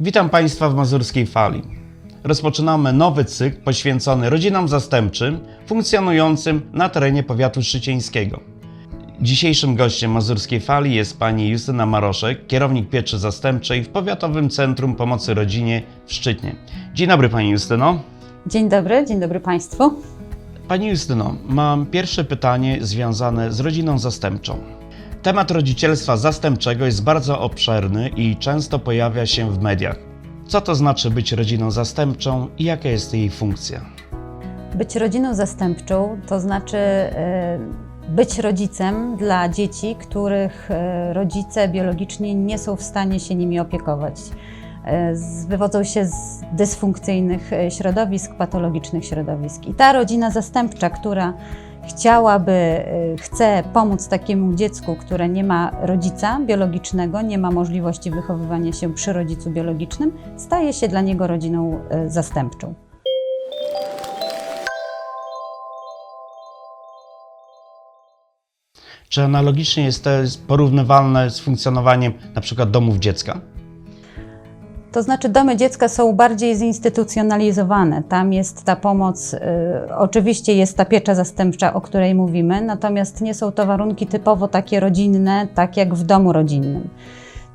Witam Państwa w Mazurskiej Fali. Rozpoczynamy nowy cykl poświęcony rodzinom zastępczym funkcjonującym na terenie powiatu szczycieńskiego. Dzisiejszym gościem Mazurskiej Fali jest pani Justyna Maroszek, kierownik pieczy zastępczej w Powiatowym Centrum Pomocy Rodzinie w Szczytnie. Dzień dobry Pani Justyno. Dzień dobry, dzień dobry Państwu. Pani Justyno, mam pierwsze pytanie związane z rodziną zastępczą. Temat rodzicielstwa zastępczego jest bardzo obszerny i często pojawia się w mediach. Co to znaczy być rodziną zastępczą i jaka jest jej funkcja? Być rodziną zastępczą to znaczy e, być rodzicem dla dzieci, których e, rodzice biologiczni nie są w stanie się nimi opiekować. E, Wywodzą się z dysfunkcyjnych środowisk, patologicznych środowisk. I ta rodzina zastępcza, która chciałaby, e, chce pomóc takiemu dziecku, które nie ma rodzica biologicznego, nie ma możliwości wychowywania się przy rodzicu biologicznym, staje się dla niego rodziną e, zastępczą. Czy analogicznie jest to porównywalne z funkcjonowaniem np. domów dziecka? To znaczy, domy dziecka są bardziej zinstytucjonalizowane. Tam jest ta pomoc, y, oczywiście jest ta piecza zastępcza, o której mówimy, natomiast nie są to warunki typowo takie rodzinne, tak jak w domu rodzinnym.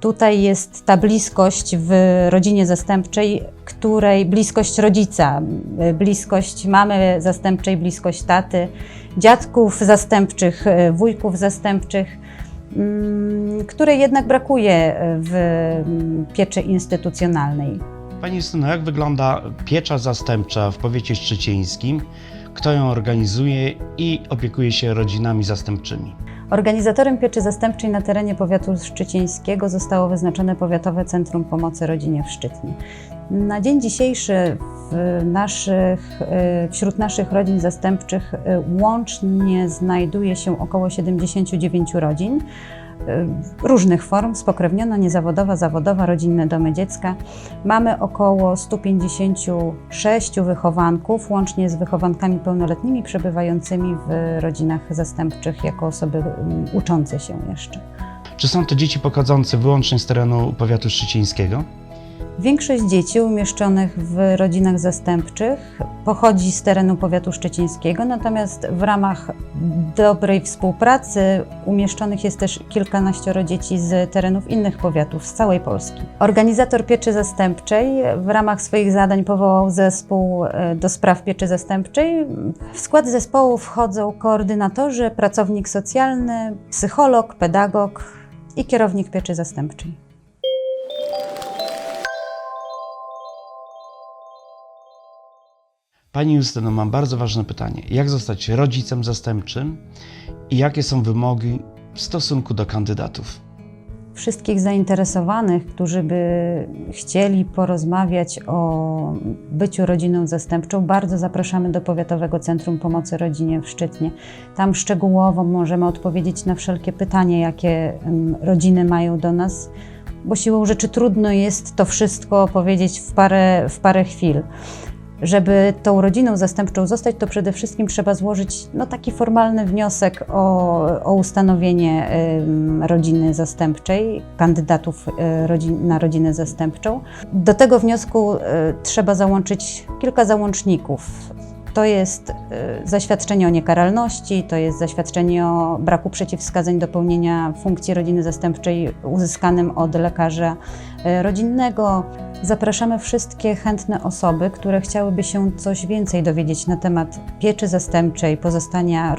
Tutaj jest ta bliskość w rodzinie zastępczej, której bliskość rodzica, y, bliskość mamy zastępczej, bliskość taty, dziadków zastępczych, y, wujków zastępczych której jednak brakuje w mm, pieczy instytucjonalnej. Pani Justyno, jak wygląda piecza zastępcza w powiecie szczycieńskim? Kto ją organizuje i opiekuje się rodzinami zastępczymi? Organizatorem pieczy zastępczej na terenie powiatu szczycieńskiego zostało wyznaczone Powiatowe Centrum Pomocy Rodzinie w Szczytnie. Na dzień dzisiejszy w naszych, y, wśród naszych rodzin zastępczych y, łącznie znajduje się około 79 rodzin y, różnych form, spokrewniona, niezawodowa, zawodowa, rodzinne domy dziecka. Mamy około 156 wychowanków, łącznie z wychowankami pełnoletnimi przebywającymi w rodzinach zastępczych jako osoby mm, uczące się jeszcze. Czy są to dzieci pochodzące wyłącznie z terenu powiatu szczycieńskiego? Większość dzieci umieszczonych w rodzinach zastępczych pochodzi z terenu powiatu szczecińskiego, natomiast w ramach dobrej współpracy umieszczonych jest też kilkanaścioro dzieci z terenów innych powiatów z całej Polski. Organizator pieczy zastępczej w ramach swoich zadań powołał zespół e, do spraw pieczy zastępczej. W skład zespołu wchodzą koordynatorzy, pracownik socjalny, psycholog, pedagog i kierownik pieczy zastępczej. Pani Justyno, mam bardzo ważne pytanie. Jak zostać rodzicem zastępczym i jakie są wymogi w stosunku do kandydatów? wszystkich zainteresowanych, którzy by chcieli porozmawiać o byciu rodziną zastępczą, bardzo zapraszamy do Powiatowego Centrum Pomocy Rodzinie w Szczytnie. Tam szczegółowo możemy odpowiedzieć na wszelkie pytania, jakie rodziny mają do nas, bo siłą rzeczy trudno jest to wszystko powiedzieć w parę, w parę chwil. Żeby tą rodziną zastępczą zostać, to przede wszystkim trzeba złożyć no, taki formalny wniosek o, o ustanowienie em, rodziny zastępczej, kandydatów e, rodzin, na rodzinę zastępczą. Do tego wniosku e, trzeba załączyć kilka załączników. To jest e, zaświadczenie o niekaralności, to jest zaświadczenie o braku przeciwwskazań do pełnienia funkcji rodziny zastępczej uzyskanym od lekarza e, rodzinnego. Zapraszamy wszystkie chętne osoby, które chciałyby się coś więcej dowiedzieć na temat pieczy zastępczej, pozostania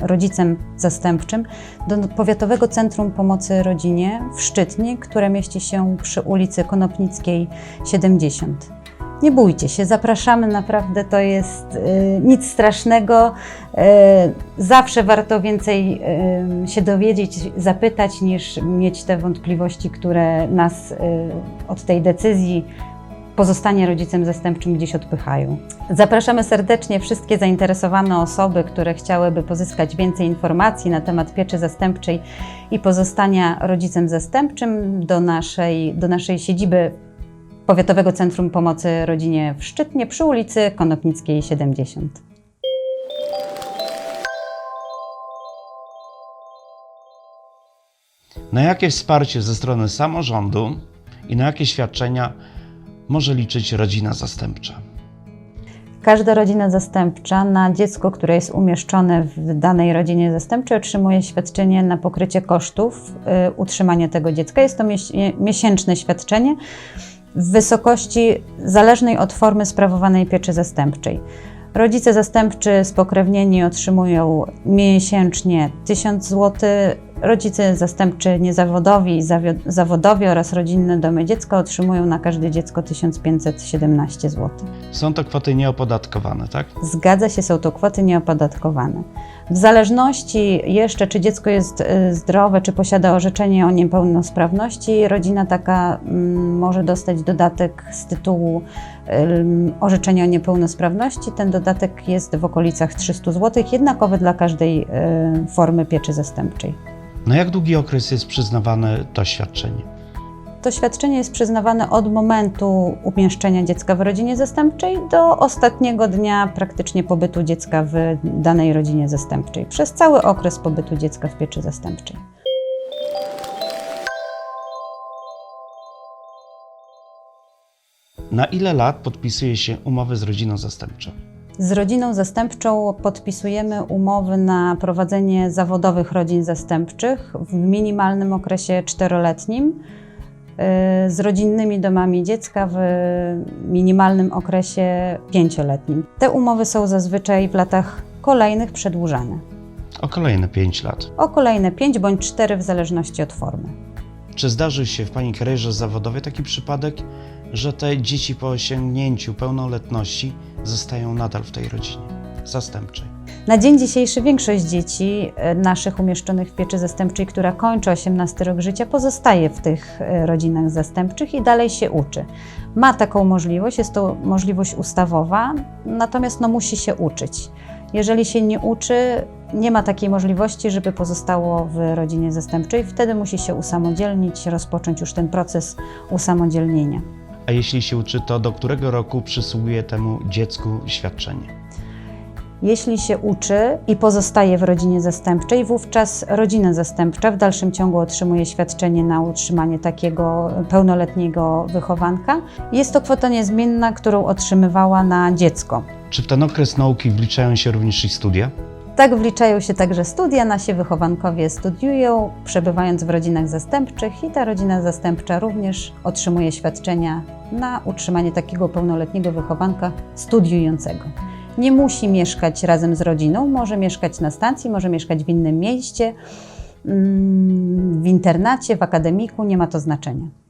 rodzicem zastępczym do Powiatowego Centrum Pomocy Rodzinie w Szczytnie, które mieści się przy ulicy Konopnickiej 70. Nie bójcie się, zapraszamy, naprawdę to jest y, nic strasznego. Y, zawsze warto więcej y, się dowiedzieć, zapytać, niż mieć te wątpliwości, które nas y, od tej decyzji pozostania rodzicem zastępczym gdzieś odpychają. Zapraszamy serdecznie wszystkie zainteresowane osoby, które chciałyby pozyskać więcej informacji na temat pieczy zastępczej i pozostania rodzicem zastępczym do naszej, do naszej siedziby Powiatowego Centrum Pomocy Rodzinie w Szczytnie przy ulicy Konopnickiej 70. Na jakie wsparcie ze strony samorządu i na jakie świadczenia może liczyć rodzina zastępcza? Każda rodzina zastępcza na dziecko, które jest umieszczone w danej rodzinie zastępczej, otrzymuje świadczenie na pokrycie kosztów y, utrzymania tego dziecka. Jest to mies- miesięczne świadczenie w wysokości zależnej od formy sprawowanej pieczy zastępczej. Rodzice zastępczy spokrewnieni otrzymują miesięcznie 1000 zł, rodzice zastępczy niezawodowi zawodowi oraz rodzinne domy dziecka otrzymują na każde dziecko 1517 zł. Są to kwoty nieopodatkowane, tak? Zgadza się, są to kwoty nieopodatkowane. W zależności jeszcze, czy dziecko jest y, zdrowe, czy posiada orzeczenie o niepełnosprawności, rodzina taka mm, może dostać dodatek z tytułu orzeczenia o niepełnosprawności. Ten dodatek jest w okolicach 300 zł, jednakowy dla każdej y, formy pieczy zastępczej. Na jak długi okres jest przyznawane to świadczenie? To świadczenie jest przyznawane od momentu umieszczenia dziecka w rodzinie zastępczej do ostatniego dnia praktycznie pobytu dziecka w danej rodzinie zastępczej, przez cały okres pobytu dziecka w pieczy zastępczej. Na ile lat podpisuje się umowy z rodziną zastępczą? Z rodziną zastępczą podpisujemy umowy na prowadzenie zawodowych rodzin zastępczych w minimalnym okresie czteroletnim, yy, z rodzinnymi domami dziecka w minimalnym okresie pięcioletnim. Te umowy są zazwyczaj w latach kolejnych przedłużane. O kolejne 5 lat. o kolejne 5 bądź 4 w zależności od formy. Czy zdarzył się w Pani karierze zawodowej taki przypadek, że te dzieci po osiągnięciu pełnoletności zostają nadal w tej rodzinie zastępczej? Na dzień dzisiejszy większość dzieci e, naszych umieszczonych w pieczy zastępczej, która kończy 18 rok życia, pozostaje w tych e, rodzinach zastępczych i dalej się uczy. Ma taką możliwość, jest to możliwość ustawowa, natomiast no, musi się uczyć. Jeżeli się nie uczy, nie ma takiej możliwości, żeby pozostało w rodzinie zastępczej. Wtedy musi się usamodzielnić, rozpocząć już ten proces usamodzielnienia. A jeśli się uczy, to do którego roku przysługuje temu dziecku świadczenie? Jeśli się uczy i pozostaje w rodzinie zastępczej, wówczas rodzina zastępcza w dalszym ciągu otrzymuje świadczenie na utrzymanie takiego pełnoletniego wychowanka. Jest to kwota niezmienna, którą otrzymywała na dziecko. Czy w ten okres nauki wliczają się również i studia? Tak wliczają się także studia. Nasi wychowankowie studiują, przebywając w rodzinach zastępczych, i ta rodzina zastępcza również otrzymuje świadczenia na utrzymanie takiego pełnoletniego wychowanka studiującego. Nie musi mieszkać razem z rodziną, może mieszkać na stacji, może mieszkać w innym mieście, mm, w internacie, w akademiku, nie ma to znaczenia.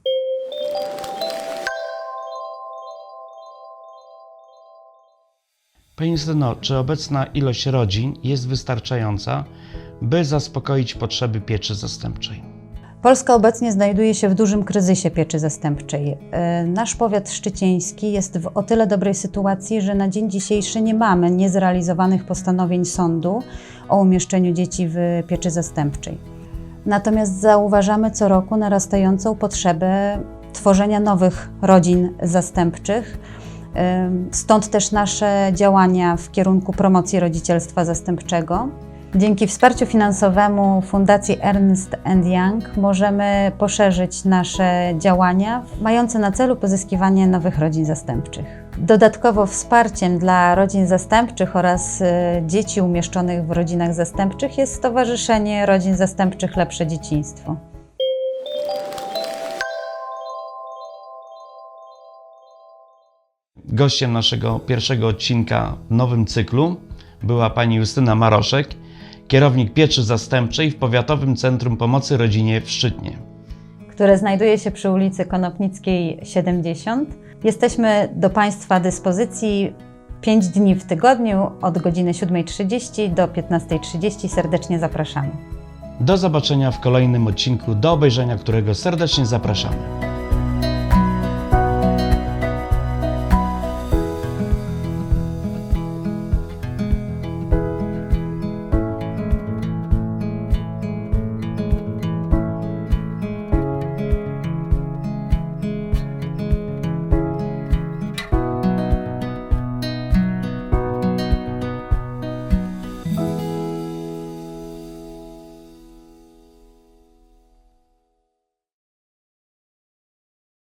Pani Justyno, czy obecna ilość rodzin jest wystarczająca, by zaspokoić potrzeby pieczy zastępczej? Polska obecnie znajduje się w dużym kryzysie pieczy zastępczej. E, Nasz powiat szczycieński jest w o tyle dobrej sytuacji, że na dzień dzisiejszy nie mamy niezrealizowanych postanowień sądu o umieszczeniu dzieci w pieczy zastępczej. Natomiast zauważamy co roku narastającą potrzebę tworzenia nowych rodzin zastępczych. Stąd też nasze działania w kierunku promocji rodzicielstwa zastępczego. Dzięki wsparciu finansowemu Fundacji Ernst Young możemy poszerzyć nasze działania mające na celu pozyskiwanie nowych rodzin zastępczych. Dodatkowo wsparciem dla rodzin zastępczych oraz y, dzieci umieszczonych w rodzinach zastępczych jest Stowarzyszenie Rodzin Zastępczych Lepsze Dzieciństwo. Gościem naszego pierwszego odcinka w nowym cyklu była pani Justyna Maroszek, kierownik pieczy zastępczej w Powiatowym Centrum Pomocy Rodzinie w Szczytnie. które znajduje się przy ulicy Konopnickiej 70. Jesteśmy do Państwa dyspozycji 5 dni w tygodniu od godziny 7.30 do 15.30. Serdecznie zapraszamy. Do zobaczenia w kolejnym odcinku, do obejrzenia którego serdecznie zapraszamy.